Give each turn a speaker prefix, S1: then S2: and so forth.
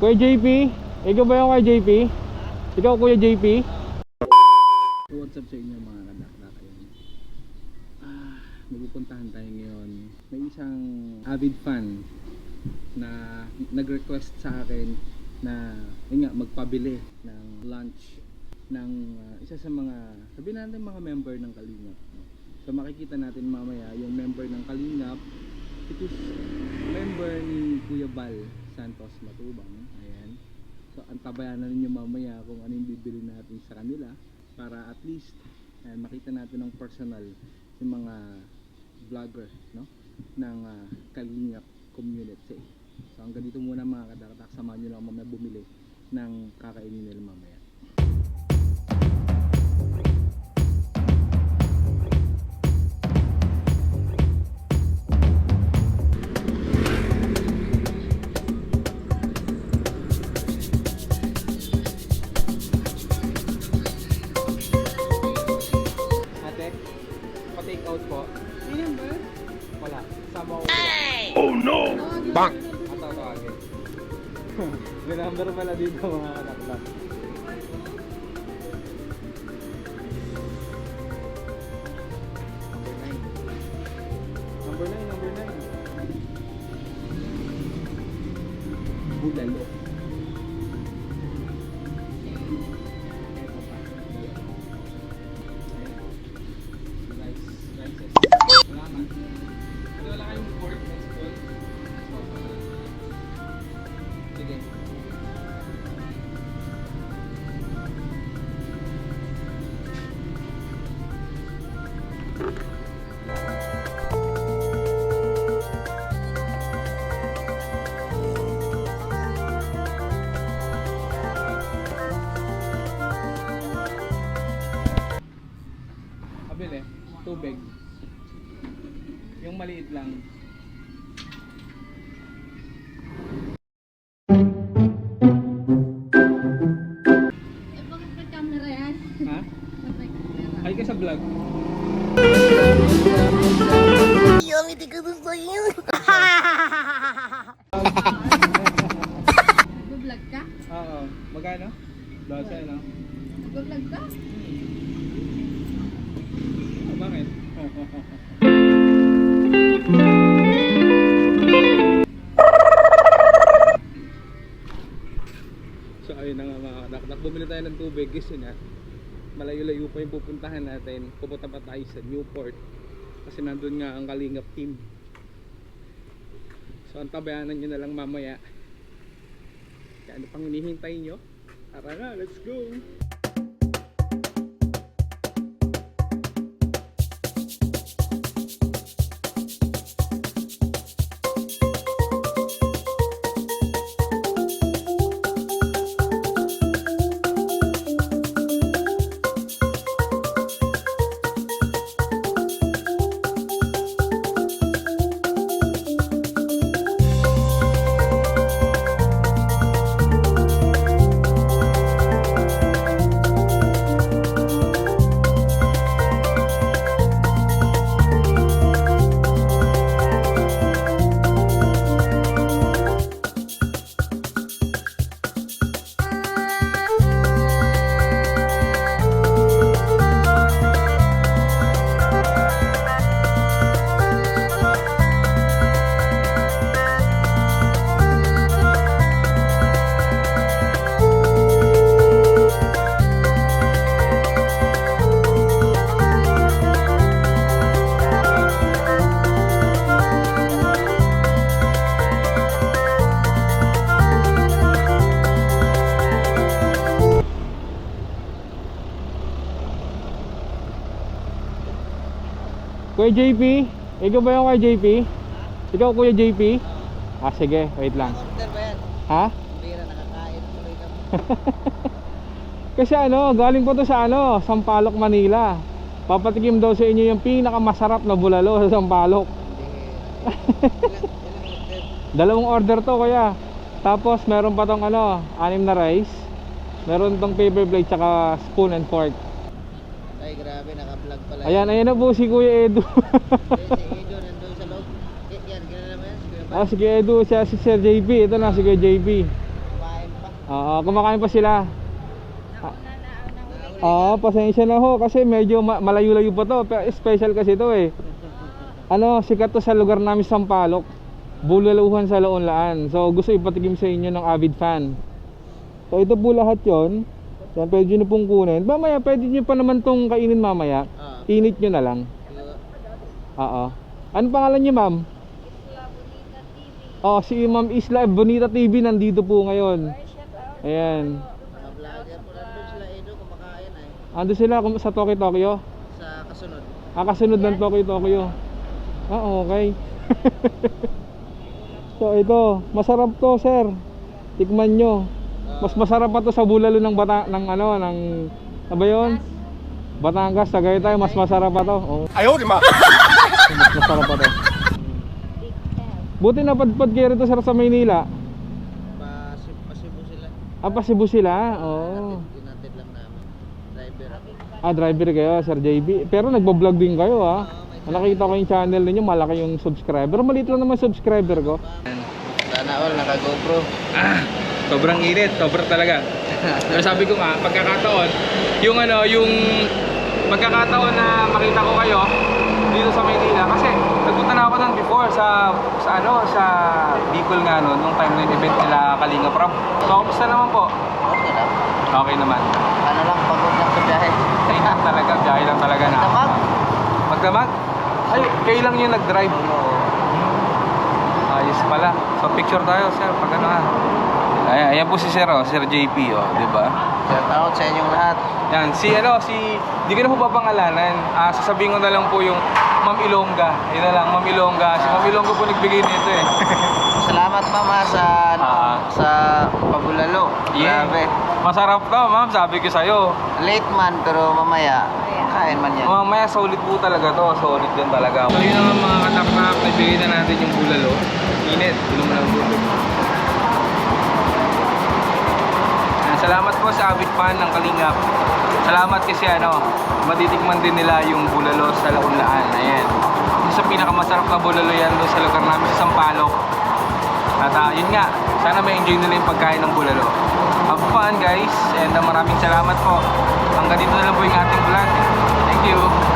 S1: Kuya JP? Ikaw ba yung Kuya JP? Ikaw Kuya JP?
S2: What's up sa inyo mga kadakdak. Ah, magpupuntahan tayo ngayon. May isang avid fan na nag-request sa akin na yun nga, magpabili ng lunch ng ah, isa sa mga sabihin natin mga member ng Kalingap. So makikita natin mamaya yung member ng Kalingap it is member ni Kuya Bal Santos Matubang. Ayan. So antabayan na ninyo mamaya kung ano yung bibili natin sa kanila para at least ayan, makita natin ng personal yung mga vlogger no ng ah, Kalingap community. So hanggang dito muna mga kadakatak samahan nyo lang mamaya bumili ng kakainin nila mamaya. Out po.
S3: May number?
S2: Wala. Sama ko.
S3: Bang!
S2: Ato tawagin. May number pala dito mga. Number 9. Number 9, number 9. Bulalo. Tubig. Yung maliit lang.
S3: Eh, bakit may camera yan?
S2: Ha? Ay ka sa vlog.
S3: Nag-vlog ka?
S2: Oo. Magkano? Dose, no?
S3: Nag-vlog ka?
S2: Bakit? so ayun na nga mga kadakdak. Bumili tayo ng tubig kasi na malayo-layo pa yung pupuntahan natin. Pupunta pa tayo sa Newport. Kasi nandun nga ang Kalingap team. So ang tabayanan nyo na lang mamaya. Kaya ano pang hinihintay nyo? Tara na, let's go!
S1: Kuya JP? Ikaw ba yung Kuya JP? Ikaw Kuya JP? Ah sige, wait lang. Ha?
S4: Bira, nakakain tuloy kami.
S1: Kasi ano, galing po to sa ano, Sampaloc, Manila. Papatikim daw sa inyo yung pinakamasarap na bulalo sa Sampaloc. Dalawang order to kuya. Tapos meron pa tong ano, anim na rice. Meron tong paper plate tsaka spoon and fork.
S4: Ay, grabe, naka-vlog pala.
S1: Ayan, ayan na po si Kuya Edu.
S4: Si Edo nandun sa loob. Eh, yan, kilala mo yan?
S1: Ah, si Kuya Edu, siya si Sir JP. Ito na si Kuya JP.
S4: Kumain
S1: Oo, kumakain pa sila. Oo, pasensya na ho kasi medyo ma- malayo-layo pa to. Pero special kasi to eh. Ano, sikat to sa lugar namin Sampaloc. Bulaluhan sa Laonlaan. So gusto ipatikim sa inyo ng avid fan. So ito po lahat yon. Yan, pwede nyo pong kunin. Mamaya, pwede nyo pa naman tong kainin mamaya.
S4: Ah.
S1: Init nyo na lang.
S4: Siguro.
S1: Oo. Ano pangalan niyo, ma'am? Oh, si Ma'am Isla Bonita TV nandito po ngayon. Ayan.
S4: Mga vlogger po nandun sila Edo kumakain ay.
S1: Ando sila kum- sa Tokyo Tokyo.
S4: Sa kasunod.
S1: Ah, kasunod ng Tokyo Tokyo. Ah, okay. so ito, masarap to, sir. Tikman nyo. Mas masarap pa to sa bulalo ng bata ng ano ng ano ba 'yon? Batangas, Tagaytay, mas masarap pa to. Oh.
S5: Ayaw, di ma.
S1: Mas masarap pa to. Buti napadpad kayo rito sir sa Maynila.
S4: Pasib pasibo sila.
S1: Ah, pa Cebu sila? Oo.
S4: Tinatid lang namin. Driver ako.
S1: Ah, driver kayo, Sir JB. Pero nagbo-vlog din kayo, ah.
S4: May
S1: Nakita ko yung channel ninyo, malaki yung subscriber. Maliit lang naman subscriber ko.
S4: Sana all naka GoPro.
S2: Ah, sobrang init, sobrang talaga. Pero sabi ko nga, pagkakataon, yung ano, yung pagkakataon na makita ko kayo dito sa Maynila kasi nagpunta na ako doon before sa sa ano sa Bicol nga no nung time na yung event nila Kalinga Prab. So kamusta naman po?
S4: Okay lang.
S2: Okay naman.
S4: Ano lang pagod lang sa biyahe.
S2: Ay, talaga, biyahe lang talaga na.
S4: Magdamag?
S2: Magdamag? Ay, kayo lang yung nag-drive. Ayos pala. So picture tayo, sir, pag ano ha. Ayan, ayan po si Sir, oh, Sir JP, oh, di ba?
S4: Shout out sa inyong lahat.
S2: Yan, si ano, si, di ko na po papangalanan. Ah, sasabihin ko na lang po yung Ma'am Ilongga. Yun na lang, Ma'am Ilongga. Si Ma'am Ilongga po nagbigay nito eh.
S4: Salamat mama sa ano,
S2: Ah.
S4: sa pabulalo.
S2: Yeah.
S4: Grabe.
S2: Masarap to, ma'am, sabi ko sa'yo.
S4: Late man pero mamaya kain man yan.
S2: Mamaya solid po talaga to, solid din talaga. So yun nga mga kataknak, nagbigay na natin yung bulalo. Init, inom mo ng tubig. Salamat po sa avid fan ng Kalingap. Salamat kasi ano, matitikman din nila yung bulalo sa Launlaan. Ayan. Isa sa pinakamasarap na bulalo yan doon sa lugar namin sa Sampaloc. At ah, yun nga, sana may enjoy nila yung pagkain ng bulalo. Have fun guys, and ah, maraming salamat po. Hanggang dito na lang po yung ating vlog. Thank you.